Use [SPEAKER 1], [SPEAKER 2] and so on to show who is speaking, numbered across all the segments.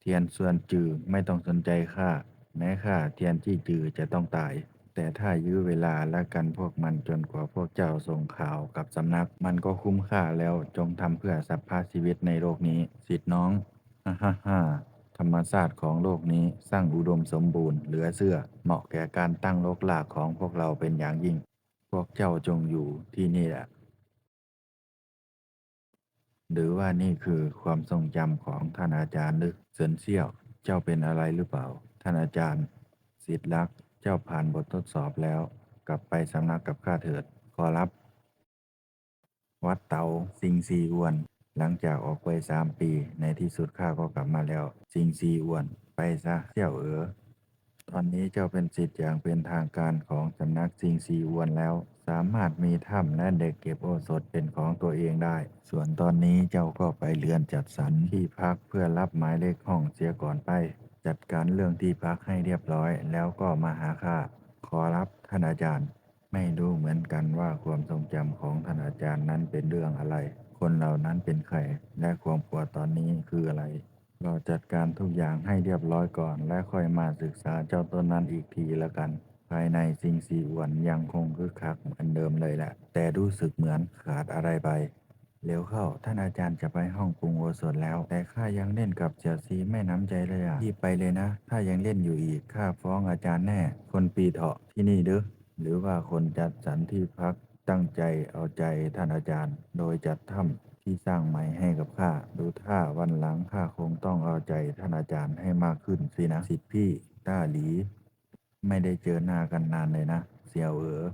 [SPEAKER 1] เทียนส่วนจือไม่ต้องสนใจข้าแม้ข้าเทียนที่จือจะต้องตาย แต่ถ้ายื้อเวลาและกันพวกมันจนกว่าพวกเจ้าส่งข่าวกับสำนัก มันก็คุ้มค่าแล้วจงทำเพื่อสัพพาชีวิตในโลกนี้ สิทธิน้องฮ่าฮ่าฮ่าธรรมศาสตร์ของโลกนี้สร้างอุดมสมบูรณ์เหลือเชื่อ เหมาะแก่การตั้งโลกลากของพวกเราเป็นอย่างยิ่ง พวกเจ้าจงอยู่ที่นี่แหละ หรือว่านี่คือความทรงจำของท่านอาจารย์หรือเซินเซี่ยว เจ้าเป็นอะไรหรือเปล่า ท่านอาจารย์สิทธิลักษ์เจ้าผ่านบททดสอบแล้ว กลับไปสำนักกับข้าเถิด ขอรับ วัดเตาซิงซีอวน หลังจากออกไปสามปี ในที่สุดข้าก็กลับมาแล้วซิงซีอวน ไปซะเสี่ยวเอ๋อ ตอนนี้เจ้าเป็นสิทธิ์อย่างเป็นทางการของสำนักซิงซีอวนแล้ว สามารถมีถ้ำและเด็กเก็บโอสถเป็นของตัวเองได้ ส่วนตอนนี้เจ้าก็ไปเรือนจัดสรรที่พักเพื่อรับหมายเลขห้องเสียก่อนไป จัดการเรื่องที่พักให้เรียบร้อย แล้วก็มาหาข้าขอรับท่านอาจารย์ ไม่รู้เหมือนกันว่าความทรงจำของท่านอาจารย์นั้นเป็นเรื่องอะไร คนเหล่านั้นเป็นใคร และความกลัวตอนนี้คืออะไร เราจัดการทุกอย่างให้เรียบร้อยก่อน และค่อยมาศึกษาเจ้าต้นนั้นอีกทีละกัน ภายในซิงซีอวนยังคงคึกคักเหมือนเดิมเลยแหละ แต่รู้สึกเหมือนขาดอะไรไปเร็วเข้า ท่านอาจารย์จะไปห้องปรุงโอสถแล้ว แต่ข้ายังเล่นกับเจียซีไม่น้ำใจเลยอะรีบไปเลยนะ ถ้ายังเล่นอยู่อีกข้าฟ้องอาจารย์แน่ คนปีเถาะที่นี่เด้อหรือว่าคนจัดสรรที่พักตั้งใจเอาใจท่านอาจารย์ โดยจัดถ้ำ ที่สร้างใหม่ให้กับข้า ดูท่าวันหลังข้าคงต้องเอาใจท่านอาจารย์ให้มากขึ้นสินะ สิทธิพี่ต้าหลี ไม่ได้เจอหน้ากันนานเลยนะ เสี่ยวเอ๋อ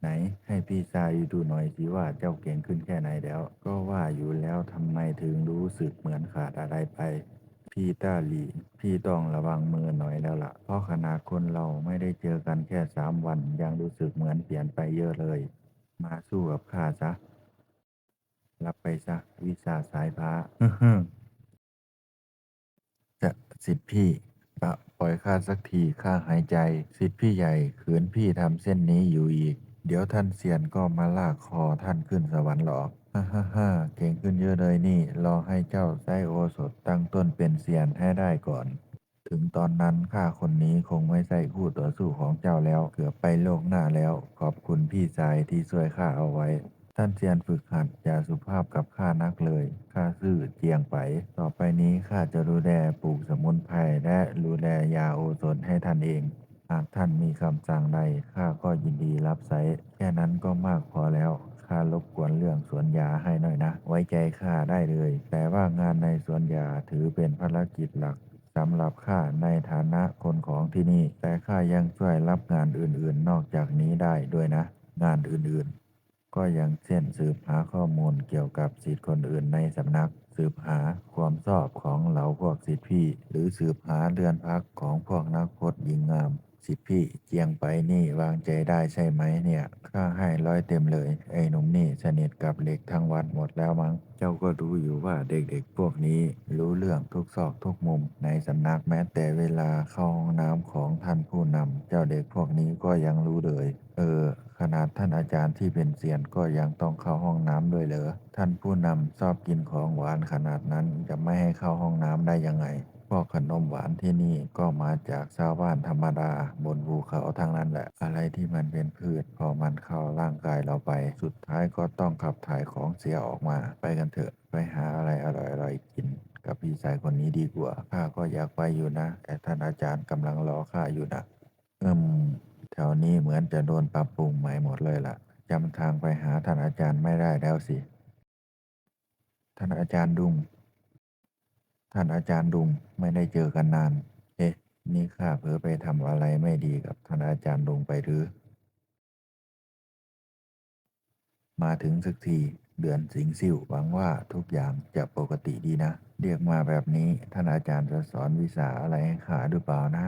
[SPEAKER 1] ไหน ให้พี่ชายดูหน่อยสิว่าเจ้าเก่งขึ้นแค่ไหนแล้ว ก็ว่าอยู่แล้วทำไมถึงรู้สึกเหมือนขาดอะไรไป พี่ต้าหลี พี่ต้องระวังมือหน่อยแล้วล่ะ เพราะขนาดคนเราไม่ได้เจอกันแค่สามวันยังรู้สึกเหมือนเปลี่ยนไปเยอะเลย มาสู้กับข้าซะ รับไปซะวิชาสายฟ้าจะสิทธิพี่ปะปล่อยข้าสักทีข้าหายใจ สิทธิพี่ใหญ่ขืนพี่ทำเส้นนี้อยู่อีก เดี๋ยวท่านเซียนก็มาลากคอท่านขึ้นสวรรค์หรอกฮ่าฮ่าฮ่าเก่งขึ้นเยอะเลยนี่ รอให้เจ้าไส้โอสถตั้งต้นเป็นเซียนให้ได้ก่อน ถึงตอนนั้นข้าคนนี้คงไม่ใช่คู่ต่อสู้ของเจ้าแล้ว เกือบไปโลกหน้าแล้ว ขอบคุณพี่ชายที่ช่วยข้าเอาไว้ ท่านเซียนฝึกหัดอย่าสุภาพกับข้านักเลยข้าซื่อเจียงไป ต่อไปนี้ข้าจะดูแลปลูกสมุนไพรและดูแลยาโอสถให้ท่านเอง หากท่านมีคำสั่งใดข้าก็ยินดีรับใช้แค่นั้นก็มากพอแล้วข้ารบกวนเรื่องสวนยาให้หน่อยนะ ไว้ใจข้าได้เลย แต่ว่างานในสวนยาถือเป็นภารกิจหลักสำหรับข้าในฐานะคนของที่นี่ แต่ข้ายังช่วยรับงานอื่นๆ นอกจากนี้ได้ด้วยนะ งานอื่นๆ ก็อย่างเช่นสืบหาข้อมูลเกี่ยวกับสิทธิ์คนอื่นในสำนัก สืบหาความชอบของเหล่าพวกสิทธิพี่ หรือสืบหาเรือนพักของพวกนักพจน์หญิงงาม สิทธิพี่เจียงไปนี่วางใจได้ใช่ไหมเนี่ยข้าให้ร้อยเต็มเลย ไอ้หนุ่มนี่สนิทกับเล็กทั้งวัดหมดแล้วมั้ง เจ้าก็รู้อยู่ว่าเด็กๆพวกนี้ รู้เรื่องทุกซอกทุกมุมในสำนักแม้แต่เวลาเข้าห้องน้ำของท่านผู้นำเจ้าเด็กพวกนี้ก็ยังรู้เลย เออ ขนาดท่านอาจารย์ที่เป็นเซียนก็ยังต้องเข้าห้องน้ำด้วยเหรอ ท่านผู้นำชอบกินของหวานขนาดนั้นจะไม่ให้เข้าห้องน้ำได้ยังไง พวกขนมหวานที่นี่ก็มาจากชาวบ้านธรรมดา บนภูเขาทางนั้นแหละ อะไรที่มันเป็นพืช พอมันเข้าร่างกายเราไป สุดท้ายก็ต้องขับถ่ายของเสียออกมา ไปกันเถอะ ไปหาอะไรอร่อยๆกินกับพี่ชายคนนี้ดีกว่า ข้าก็อยากไปอยู่นะ แต่ท่านอาจารย์กำลังรอข้าอยู่นะ อืม แถวนี้เหมือนจะโดนปรับปรุงใหม่หมดเลยล่ะจำทางไปหาท่านอาจารย์ไม่ได้แล้วสิ ท่านอาจารย์ดุง ท่านอาจารย์ดุงไม่ได้เจอกันนาน เอ๊ะ นี่ข้าเผลอไปทำอะไรไม่ดีกับท่านอาจารย์ดุงไปหรือ มาถึงสักทีเดือนสิงสิวหวังว่าทุกอย่างจะปกติดีนะ เรียกมาแบบนี้ท่านอาจารย์จะสอนวิชาอะไรให้ข้าหรือเปล่านะ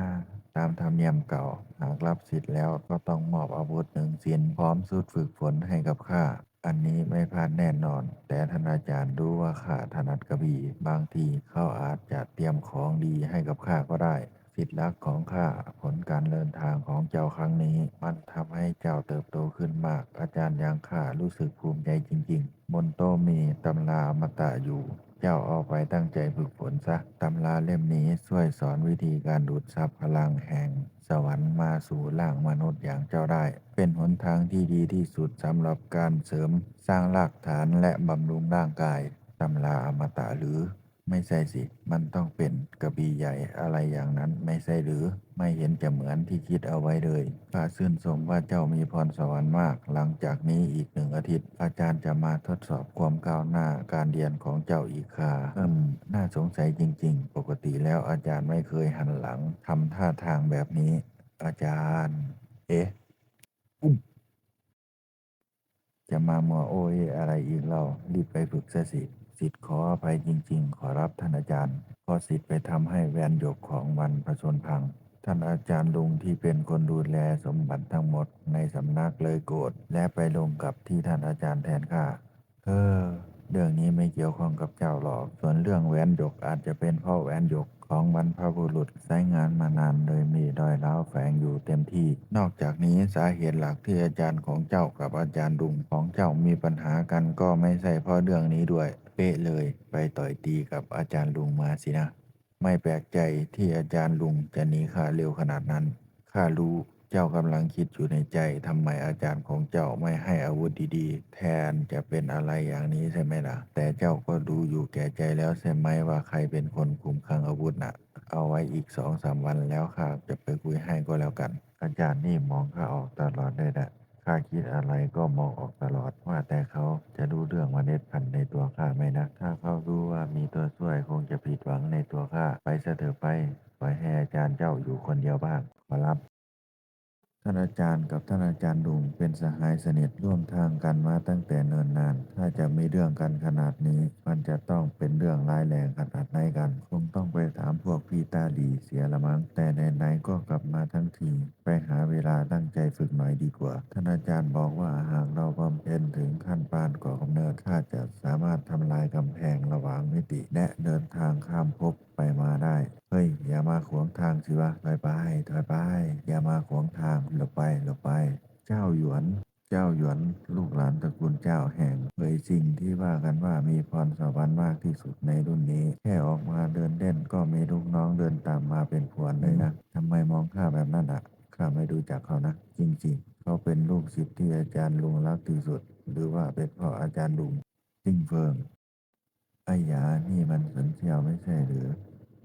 [SPEAKER 1] ตามธรรมเนียมเก่า หากรับสิทธิ์แล้วก็ต้องมอบอาวุธหนึ่งชิ้นพร้อมสุดฝึกฝนให้กับข้า อันนี้ไม่พลาดแน่นอน แต่ท่านอาจารย์รู้ว่าข้าถนัดกระบี่ บางทีเขาอาจจะเตรียมของดีให้กับข้าก็ได้สิทธิลักษ์ของข้าผลการเดินทางของเจ้าครั้งนี้ มันทำให้เจ้าเติบโตขึ้นมาก อาจารย์อย่างข้ารู้สึกภูมิใจจริง ๆ บนโต๊ะมีตำราอมตะอยู่ เจ้าเอาไปตั้งใจฝึกฝนซะตำราเล่มนี้ช่วยสอนวิธีการดูดซับพลังแห่ง สวรรค์มาสู่ร่างมนุษย์อย่างเจ้าได้ เป็นหนทางที่ดีที่สุดสำหรับการเสริมสร้างรากฐานและบำรุงร่างกายตำราอมตะหรือ ไม่ใช่สิ มันต้องเป็นกระบี่ใหญ่อะไรอย่างนั้นไม่ใช่หรือ ไม่เห็นจะเหมือนที่คิดเอาไว้เลยข้าชื่นชมว่าเจ้ามีพรสวรรค์มาก หลังจากนี้อีกหนึ่งอาทิตย์ อาจารย์จะมาทดสอบความก้าวหน้าการเรียนของเจ้าอีกค่ะอืมน่าสงสัยจริง ๆ ปกติแล้วอาจารย์ไม่เคยหันหลังทำท่าทางแบบนี้ อาจารย์ เอ๊ะจะมามัวโอ้ยอะไรอีกเล่ารีบไปฝึกซะสิ สิทธิ์ขออภัยจริง ๆ ขอรับท่านอาจารย์เพอสิทธิ์ไปทำให้แวนหยกของวันผชนพัง ท่านอาจารย์ลุงที่เป็นคนดูแลสมบัติทั้งหมดในสำนักเลยโกรธและไปลงกับที่ท่านอาจารย์แทนข้าเออเรื่องนี้ไม่เกี่ยวข้องกับเจ้าหรอก ส่วนเรื่องแหวนหยกอาจจะเป็นเพราะแหวนหยกของบรรพบุรุษใช้งานมานานเลยมีรอยร้าวแฝงอยู่เต็มที่ นอกจากนี้สาเหตุหลักที่อาจารย์ของเจ้ากับอาจารย์ดุงของเจ้ามีปัญหากันก็ไม่ใช่เพราะเรื่องนี้ด้วย เป๊ะเลย ไปต่อยตีกับอาจารย์ลุงมาสินะ ไม่แปลกใจที่อาจารย์ลุงจะหนีข้าเร็วขนาดนั้น ข้ารู้เจ้ากำลังคิดอยู่ในใจทำไมอาจารย์ของเจ้าไม่ให้อาวุธดีๆ แทนจะเป็นอะไรอย่างนี้ใช่ไหมล่ะ แต่เจ้าก็รู้อยู่แก่ใจแล้วใช่ไหมว่าใครเป็นคนคุมคลังอาวุธน่ะ เอาไว้อีกสองสามวันแล้วข้าจะไปคุยให้ก็แล้วกัน อาจารย์นี่มองข้าออกตลอดเลยนะ ข้าคิดอะไรก็มองออกตลอดว่าแต่เขาจะรู้เรื่องวเมล็ดพันธุ์ในตัวข้าไหมนะ ถ้าเขารู้ว่ามีตัวช่วยคงจะผิดหวังในตัวข้า ไปเสถอะไป ปล่อยให้อาจารย์เจ้าอยู่คนเดียวบ้าง ขอรับ ท่านอาจารย์กับท่านอาจารย์ดุงเป็นสหายสนิทร่วมทางกันมาตั้งแต่เนิ่นนาน ถ้าจะมีเรื่องกันขนาดนี้ มันจะต้องเป็นเรื่องร้ายแรงขนาดไหนกัน คงต้องไปถามพวกพี่ตาดีเสียละมั้ง แต่ไหนๆก็กลับมาทั้งที ไปหาเวลาตั้งใจฝึกหน่อยดีกว่า ท่านอาจารย์บอกว่าหากเราบำเพ็ญถึงขั้นปานก่อกำเนิดข้าจะสามารถทำลายกำแพงระหว่างมิติ และเดินทางข้ามภพ ไปมาได้ เฮ้ย อย่ามาขวางทางสิวะ ถอยไป ถอยไป อย่ามาขวางทาง หลบไป หลบไป เจ้าหยวน เจ้าหยวน ลูกหลานตระกูลเจ้าแห่งเผยสิ่งที่ว่ากันว่ามีพรสวรรค์มากที่สุดในรุ่นนี้ แค่ออกมาเดินเล่นก็มีลูกน้องเดินตามมาเป็นพวนเลยนะทำไมมองข้าแบบนั้นอะ ข้าไม่ดูจักเขานะ จริง ๆ เขาเป็นลูกศิษย์ที่อาจารย์ลุงรักที่สุด หรือว่าเป็นเพราะอาจารย์ลุงจริงเฟิง ไอ้ยานี่มันสันเชียวไม่ใช่หรือ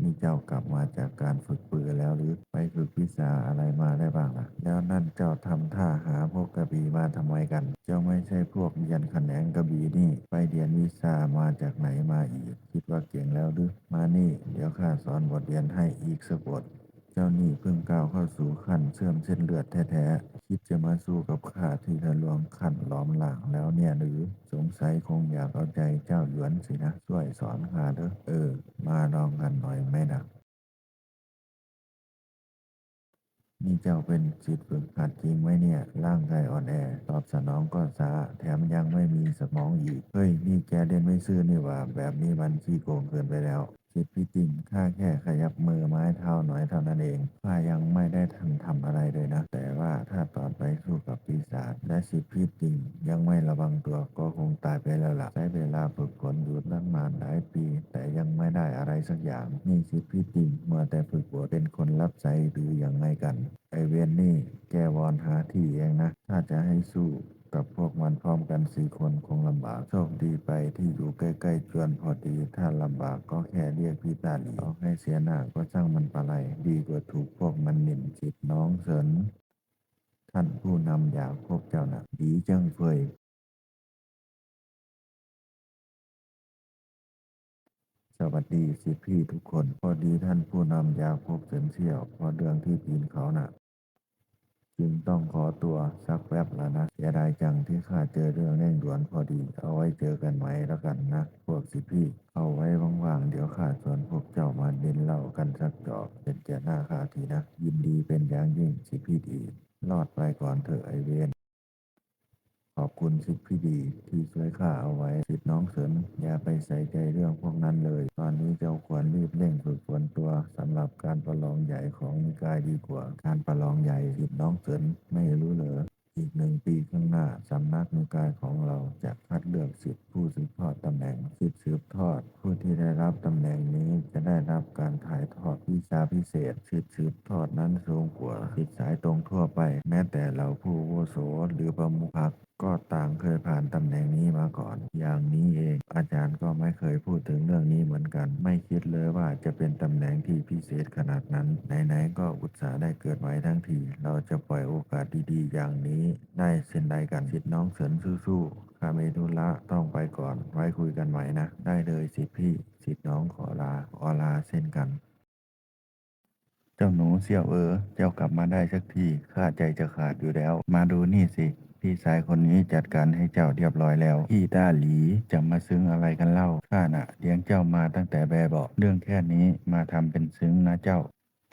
[SPEAKER 1] นี่เจ้ากลับมาจากการฝึกปืนแล้วหรือไปฝึกวิชาอะไรมาได้บ้างล่ะ แล้วนั่นเจ้าทำท่าหาพวกกระบี่มาทำไมกัน เจ้าไม่ใช่พวกเรียนแขนงกระบี่นี่ ไปเรียนวิชามาจากไหนมาอีก คิดว่าเก่งแล้วหรือ มานี่ เดี๋ยวข้าสอนบทเรียนให้อีกสักบท เจ้านี่เพิ่งก้าวเข้าสู่ขั้นเสื่อมเส้นเลือดแท้ๆ คิดจะมาสู้กับข้าที่ทะลวงขั้นล้อมหลางแล้วเนี่ยหรือสงสัยคงอยากเอาใจเจ้าหยวนสินะ ช่วยสอนข้าเด้อเออ มาลองกันหน่อยไหมนะนี่เจ้าเป็นจิตฝึกหัดจริงไหมเนี่ย ร่างกายอ่อนแอ ตอบสนองก็ช้าแถมยังไม่มีสมองอีก เฮ้ย นี่แกเล่นไม่ซื่อนี่ว่า แบบนี้มันขี้โกงเกินไปแล้ว สิทธิ์พี่จริงข้าแค่ขยับมือไม้เท้าหน่อยเท่านั้นเองข้ายังไม่ได้ทันทำอะไรเลยนะ แต่ว่าถ้าตอนไปสู้กับปีศาจและสิทธิ์พี่จริง ยังไม่ระวังตัวก็คงตายไปแล้วล่ะใช้เวลาฝึกฝนอยู่ตั้งนานหลายปี แต่ยังไม่ได้อะไรสักอย่างนี่สิทธิ์พี่จริงเมื่อแต่ฝึกฝนเป็นคนรับใช้หรือยังไงกันไอเวียนนี่แกวอนหาที่เองนะ ถ้าจะให้สู้ กับพวกมันพร้อมกันสี่คนคงลำบาก โชคดีไปที่อยู่ใกล้ๆจวนพอดี ถ้าลำบากก็แค่เรียกพี่ตาหลีเอาให้เสียหน้าก็ช่างมันปะไรดีกว่าถูกพวกมันหมิ่นจิตน้องเสรินท่านผู้นำอยากพบเจ้านะดีจังเฟยสวัสดีสิพี่ทุกคน พอดีท่านผู้นำอยากพบเฉินเสี่ยวพราะเรื่องที่จีนเขาน่ะ จึงต้องขอตัวสักแป๊บแล้วนะเสียดายจังที่ข้าเจอเรื่องเร่งด่วนพอดี เอาไว้เจอกันไหมแล้วกันนะ พวกสิพี่ เอาไว้ว่างๆเดี๋ยวข้าชวนพวกเจ้ามาเดินเล่ากันสักจอกเป็นแก่หน้าข้าทีนะ ยินดีเป็นอย่างยิ่งสิพี่ดีรอดไปก่อนเถอะไอเวนขอบคุณสิทธิพี่ดีที่ช่วยข้าเอาไว้สิทธิน้องเสรินอย่าไปใส่ใจเรื่องพวกนั้นเลย ตอนนี้เจ้าควรรีบเร่งฝึกฝน สำหรับการประลองใหญ่ของนิกายดีกว่า การประลองใหญ่สิทธิ์น้องเสรินไม่รู้เหรออีกหนึ่งปีข้างหน้าสำนักนิกายของเราจะคัดเลือกสิทธิผู้สืบทอดตำแหน่งสิทธิสืบทอด ผู้ที่ได้รับตำแหน่งนี้จะได้รับการถ่ายทอดวิชาพิเศษสิทธิสืบทอดนั้นสูงกว่าสิทธิสายตรงทั่วไป แม้แต่เราผู้วุโสหรือประมุขพรรค ก็ต่างเคยผ่านตำแหน่งนี้มาก่อน อย่างนี้เอง อาจารย์ก็ไม่เคยพูดถึงเรื่องนี้เหมือนกัน ไม่คิดเลยว่าจะเป็นตำแหน่งที่พิเศษขนาดนั้น ไหนๆก็อุตส่าห์ได้เกิดไว้ทั้งที เราจะปล่อยโอกาสดีๆ อย่างนี้ ได้เช่นใดกันสิทธิน้องเสริญสู้ๆข้าเมธุระต้องไปก่อน ไว้คุยกันใหม่นะ ได้เลยสิทธิพี่สิทธิน้องขอลาขอลาเช่นกันเจ้าหนูเสี่ยวเออ เจ้ากลับมาได้สักที ข้าใจจะขาดอยู่แล้ว มาดูนี่สิ พี่ชายคนนี้จัดการให้เจ้าเรียบร้อยแล้วพี่ต้าหลีจะมาซึ้งอะไรกันเล่าข้าน่ะเลี้ยงเจ้ามาตั้งแต่แบบเบาะเรื่องแค่นี้มาทำเป็นซึ้งนะเจ้า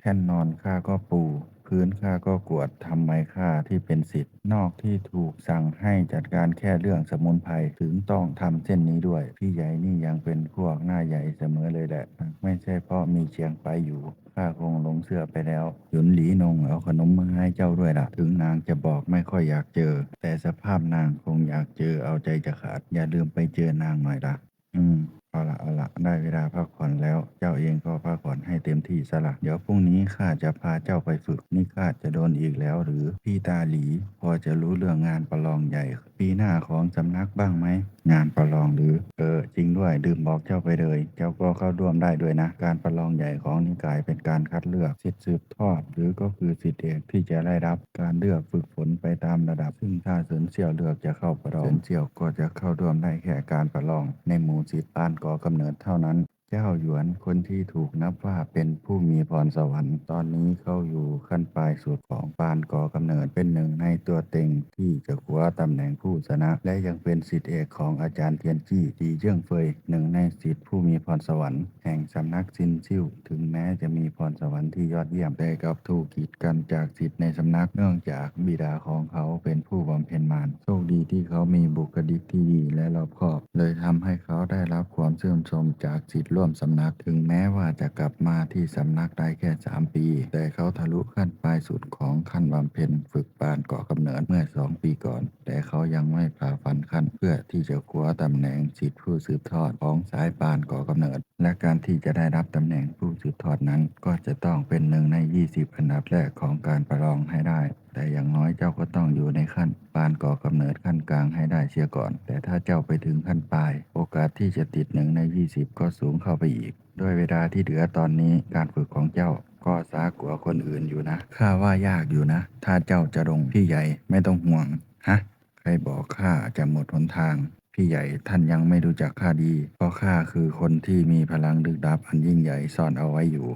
[SPEAKER 1] แท่นนอนข้าก็ปู พื้นข้าก็กวดทำไมข้าที่เป็นสิทธิ์นอกที่ถูกสั่งให้จัดการแค่เรื่องสมุนไพรถึงต้องทำเช่นนี้ด้วย พี่ใหญ่นี่ยังเป็นพวกหน้าใหญ่เสมอเลยแหละ ไม่ใช่เพราะมีเชียงไปอยู่ข้าคงลงเสื้อไปแล้ว หยุนหลีนงเอาขนมมาให้เจ้าด้วยล่ะ ถึงนางจะบอกไม่ค่อยอยากเจอ แต่สภาพนางคงอยากเจอเอาใจจะขาด อย่าลืมไปเจอนางหน่อยล่ะ อืม เอาละเอาละได้เวลาพักผ่อนแล้ว เจ้าเองก็พักผ่อนให้เต็มที่ซะละเดี๋ยวพรุ่งนี้ข้าจะพาเจ้าไปฝึก นี่ข้าจะโดนอีกแล้วหรือพี่ตาหลี พอจะรู้เรื่องงานประลองใหญ่ ปีหน้าของสำนักบ้างไหมงานประลองหรือ เออ จริงด้วยลืมบอกเจ้าไปเลย เจ้าก็เข้าร่วมได้ด้วยนะ การประลองใหญ่ของนิกายเป็นการคัดเลือกสิทธิสืบทอด หรือก็คือสิทธิเอกที่จะได้รับการเลือกฝึกฝนไปตามระดับ ซึ่งถ้าเสินเสี่ยวเลือกจะเข้าประลองเสินเสี่ยวก็จะเข้าร่วมได้แค่การประลอง ในหมู่สิทธิปานก่อกำเนิดเท่านั้น เจ้าหยวนคนที่ถูกนับว่าเป็นผู้มีพรสวรรค์ ตอนนี้เขาอยู่ขั้นปลายสุดของปานก่อกำเนิดเป็นหนึ่งในตัวเต็งที่จะคว้าตำแหน่งผู้ชนะ และยังเป็นสิทธิเอกของอาจารย์เทียนจี้ดีเจิ้งเฟยหนึ่งในสิทธิผู้มีพรสวรรค์แห่งสำนักซินซิ่วถึงแม้จะมีพรสวรรค์ที่ยอดเยี่ยมแต่กับถูกกีดกันจากสิทธิในสำนักเนื่องจากบิดาของเขาเป็นผู้บำเพ็ญมารโชคดีที่เขามีบุคลิกที่ดีและรอบคอบ เลยทำให้เขาได้รับความเชื่นชมจากสิทธิร่วมสำนัก ถึงแม้ว่าจะกลับมาที่สำนักได้แค่ 3 ปี แต่เขาทะลุขั้นปลายสุดของขั้นบำเพ็ญฝึกปานก่อกำเนิดเมื่อ 2 ปีก่อน แต่เขายังไม่ผ่าฟันขั้น เพื่อที่จะคว้าตำแหน่งสิทธิผู้สืบทอดของสายปานก่อกำเนิด และการที่จะได้รับตำแหน่งผู้สืบทอดนั้น ก็จะต้องเป็นหนึ่งใน 20 อันดับแรกของการประลองให้ได้แต่อย่างน้อยเจ้าก็ต้องอยู่ในขั้นปานก่อกำเนิดขั้นกลางให้ได้เสียก่อน แต่ถ้าเจ้าไปถึงขั้นปลาย โอกาสที่จะติดหนึ่งใน 20 ก็สูงเข้าไปอีก ด้วยเวลาที่เหลือตอนนี้การฝึกของเจ้าก็ซากว่าคนอื่นอยู่นะ ข้าว่ายากอยู่นะ ถ้าเจ้าจะลงพี่ใหญ่ไม่ต้องห่วง ฮะ ใครบอกข้าจะหมดหนทาง พี่ใหญ่ท่านยังไม่รู้จักข้าดี เพราะข้าคือคนที่มีพลังลึกลับอันยิ่งใหญ่ซ่อนเอาไว้อยู่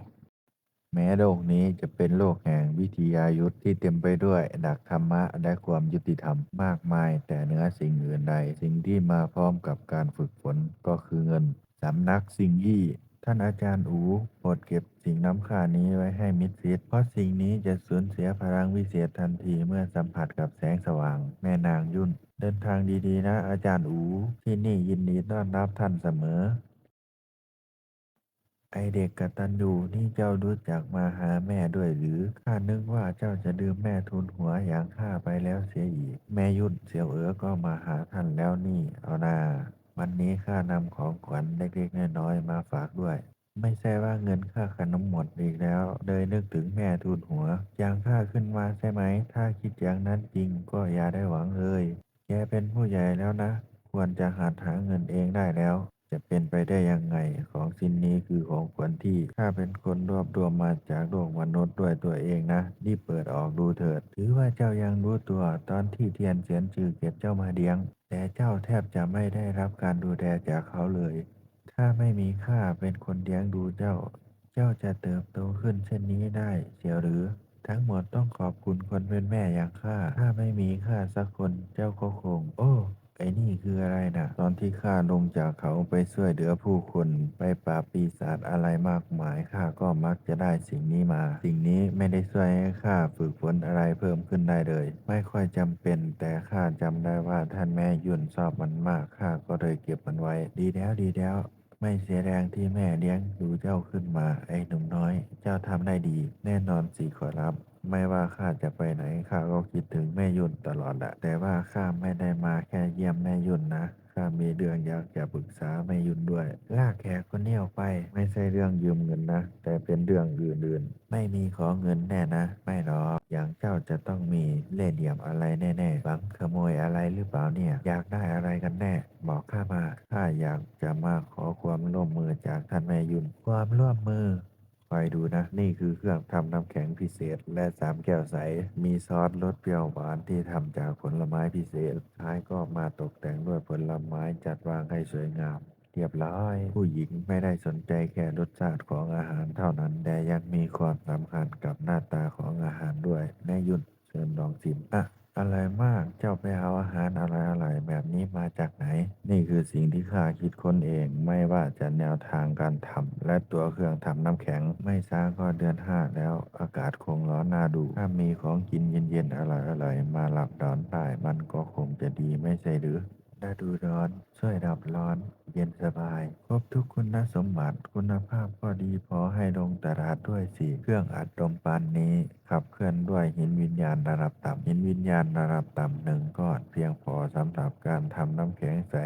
[SPEAKER 1] แม้โลกนี้จะเป็นโลกแห่งวิทยายุทธที่เต็มไปด้วยดักธรรมะและความยุติธรรมมากมาย แต่เหนือสิ่งอื่นใด สิ่งที่มาพร้อมกับการฝึกฝนก็คือเงิน สำนักสิ่งยี่ ท่านอาจารย์อูโปรดเก็บสิ่งน้ำค่านี้ไว้ให้มิดชิดเพราะสิ่งนี้จะสูญเสียพลังวิเศษทันทีเมื่อสัมผัสกับแสงสว่าง แม่นางยุ่น เดินทางดีๆนะอาจารย์อู ที่นี่ยินดีต้อนรับท่านเสมอ ไอเด็กกตัญญูนี่เจ้ารู้จักมาหาแม่ด้วยหรือ ข้านึกว่าเจ้าจะลืมแม่ทุนหัวอย่างข้าไปแล้วเสียอีก แม่ยุ่นเสี่ยวเอ๋อก็มาหาท่านแล้วนี่ เอานา วันนี้ข้านำของขวัญเล็กๆน้อยๆมาฝากด้วย ไม่ใช่ว่าเงินค่าขนมหมดอีกแล้ว เลยนึกถึงแม่ทุนหัว อย่างข้าขึ้นมาใช่ไหม ถ้าคิดอย่างนั้นจริงก็อย่าได้หวังเลย แกเป็นผู้ใหญ่แล้วนะ ควรจะหัดหาเงินเองได้แล้ว จะเป็นไปได้ยังไง ของชิ้นนี้คือของขวัญที่ข้าเป็นคนรวบรวมมาจากโลกมนุษย์ด้วยตัวเองนะรีบเปิดออกดูเถิด ถือว่าเจ้ายังรู้ตัวตอนที่เทียนเสียนจือเก็บเจ้ามาเลี้ยง แต่เจ้าแทบจะไม่ได้รับการดูแลจากเขาเลย ถ้าไม่มีข้าเป็นคนเลี้ยงดูเจ้า เจ้าจะเติบโตขึ้นเช่นนี้ได้เสียหรือ ทั้งหมดต้องขอบคุณคนเป็นแม่อย่างข้าถ้าไม่มีข้าสักคนเจ้าก็คง โอ้ ไอ้นี่คืออะไรนะตอนที่ข้าลงจากเขาไปช่วยเหลือผู้คน ไปปราบปีศาจอะไรมากมายข้าก็มักจะได้สิ่งนี้มา สิ่งนี้ไม่ได้ช่วยให้ข้าฝึกฝนอะไรเพิ่มขึ้นได้เลย ไม่ค่อยจำเป็น แต่ข้าจำได้ว่าท่านแม่ยุ่นชอบมันมากข้าก็เลยเก็บมันไว้ ดีแล้วดีแล้วไม่เสียแรงที่แม่เลี้ยงดูเจ้าขึ้นมาไอ้หนุ่มน้อย เจ้าทำได้ดี แน่นอนสิขอรับ ไม่ว่าข้าจะไปไหนข้าก็คิดถึงแม่ยุ่นตลอดแหละแต่ว่าข้าไม่ได้มาแค่เยี่ยมแม่ยุ่นนะข้ามีเรื่องอยากจะปรึกษาแม่ยุ่นด้วย ลากแขกคนนี้ออกไป ไม่ใช่เรื่องยืมเงินนะ แต่เป็นเรื่องอื่นๆ ไม่มีขอเงินแน่นะ ไม่หรอก อย่างเจ้าจะต้องมีเล่ห์เหลี่ยมอะไรแน่ๆหวังขโมยอะไรหรือเปล่าเนี่ย อยากได้อะไรกันแน่ บอกข้ามา ข้าอยากจะมาขอความร่วมมือจากท่านแม่ยุ่น ความร่วมมือ คอยดูนะ นี่คือเครื่องทำน้ำแข็งพิเศษ และสามแก้วใส มีซอสรสเปรี้ยวหวานที่ทำจากผลไม้พิเศษ ท้ายก็มาตกแต่งด้วยผลไม้จัดวางให้สวยงามเรียบร้อย ผู้หญิงไม่ได้สนใจแค่รสชาติของอาหารเท่านั้น แต่ยังมีความสำคัญกับหน้าตาของอาหารด้วยแม่ยุ่นเชิญลองชิมอะ อะไรมาก เจ้าไปเอาอาหารอะไรอะไรแบบนี้มาจากไหน นี่คือสิ่งที่ข้าคิดค้นเอง ไม่ว่าจะแนวทางการทำและตัวเครื่องทำน้ำแข็ง ไม่ช้าก็เดือนห้าแล้ว อากาศคงร้อนน่าดู ถ้ามีของกินเย็นๆอร่อยๆมาหลับดอนได้มันก็คงจะดีไม่ใช่หรือไดูดอนช่วยดับร้อน เย็นสบาย ครบทุกคุณสมบัติคุณภาพก็ดีพอให้ลงตลาดด้วยสิเครื่องอัดลมปานนี้ขับเคลื่อนด้วยหินวิญญาณระดับต่ำหินวิญญาณระดับต่ำหนึ่งก้อนเพียงพอสำหรับการทำน้ำแข็งใส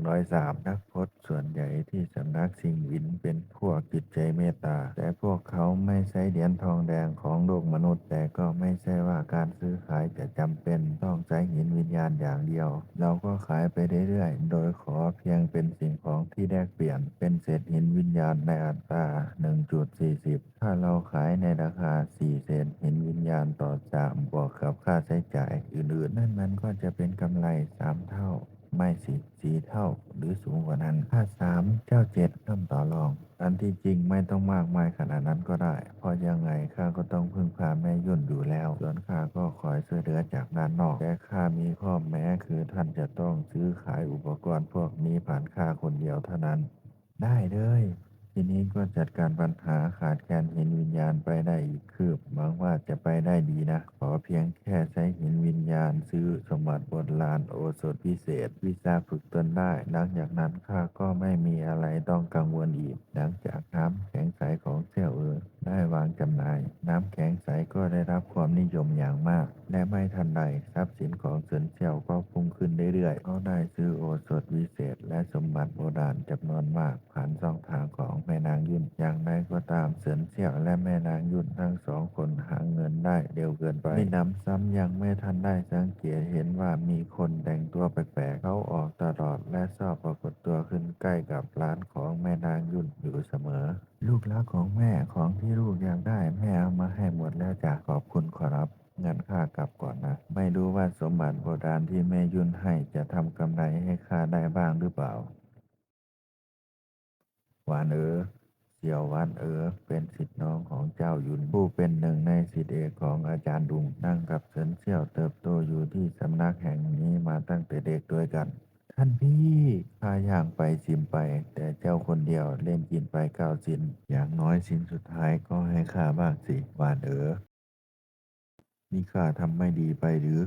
[SPEAKER 1] 103นักพจน์ส่วนใหญ่ที่สำนักสิงห์วินเป็นพวกจิตใจเมตตา แต่พวกเขาไม่ใช้เหรียญทองแดงของโลกมนุษย์ แต่ก็ไม่ใช่ว่าการซื้อขายจะจำเป็นต้องใช้หินวิญญาณอย่างเดียว เราก็ขายไปเรื่อยๆโดยขอเพียงเป็นสิ่งของที่แลกเปลี่ยน เป็นเศษหินวิญญาณในอัตรา1.40 ถ้าเราขายในราคา 4 เศษหินวิญญาณต่อจามบวกกับค่าใช้จ่ายอื่นๆ นั่นมันก็จะเป็นกำไร 3 เท่า ไม่สิสีเท่าหรือสูงกว่านั้นถ้าสามเจ้าเจ็ดเริ่มต่อรอง อันที่จริงไม่ต้องมากมายขนาดนั้นก็ได้ เพราะยังไงข้าก็ต้องพึ่งพาแม่ยุ่นอยู่แล้ว ส่วนข้าก็คอยช่วยเหลือจากด้านนอกแต่ข้ามีข้อแม้คือท่านจะต้องซื้อขายอุปกรณ์พวกนี้ผ่านข้าคนเดียวเท่านั้น ได้เลย ทีนี้ก็จัดการปัญหาขาดแคลนหินวิญญาณไปได้อีกคืบหวังว่าจะไปได้ดีนะ ขอเพียงแค่ใช้หินวิญญาณซื้อสมบัติโบราณโอสถพิเศษ วิชาฝึกตนได้ หลังจากนั้นข้าก็ไม่มีอะไรต้องกังวลอีก หลังจากน้ำแข็งใสของเซี่ยวเอ๋อได้วางจำหน่าย น้ำแข็งใสก็ได้รับความนิยมอย่างมาก และไม่ทันใดทรัพย์สินของเซินเซี่ยวก็พุ่งขึ้นเรื่อยๆเขาได้ซื้อโอสถวิเศษ และสมบัติโบราณจำนวนมากผ่านช่องทางของแม่นางยุ่นอย่างไรก็ตามเซินเซี่ยวและแม่นางยุ่นทั้งสองคนหาเงินได้เร็วเกินไปไม่นำซ้ำยังไม่ทันได้สังเกตเห็นว่ามีคนแต่งตัวแปลกๆเขาออกตลอดและชอบปรากฏตัวขึ้นใกล้กับร้านของแม่นางยุ่นอยู่เสมอ ลูกรักของแม่ของที่ลูกอยากได้แม่เอามาให้หมดแล้วจ้ะขอบคุณขอรับงั้นข้ากลับก่อนนะ ไม่รู้ว่าสมบัติโบราณที่แม่ยุ่นให้จะทำกำไรให้ข้าได้บ้างหรือเปล่า หวานเอ๋อเสี่ยวหวานเอ๋อเป็นสิทธิน้องของเจ้าหยุนผู้เป็นหนึ่งในสิทธิเอกของอาจารย์ดุงนั่งกับเซินเซี่ยวเติบโตอยู่ที่สำนักแห่งนี้มาตั้งแต่เด็กด้วยกัน ท่านพี่ข้าย่างไปชิมไป แต่เจ้าคนเดียวเล่นกินไปเก้าสินอย่างน้อยสินสุดท้ายก็ให้ข้าบ้างสิหวานเอ๋อนี่ข้าทำไม่ดีไปหรือ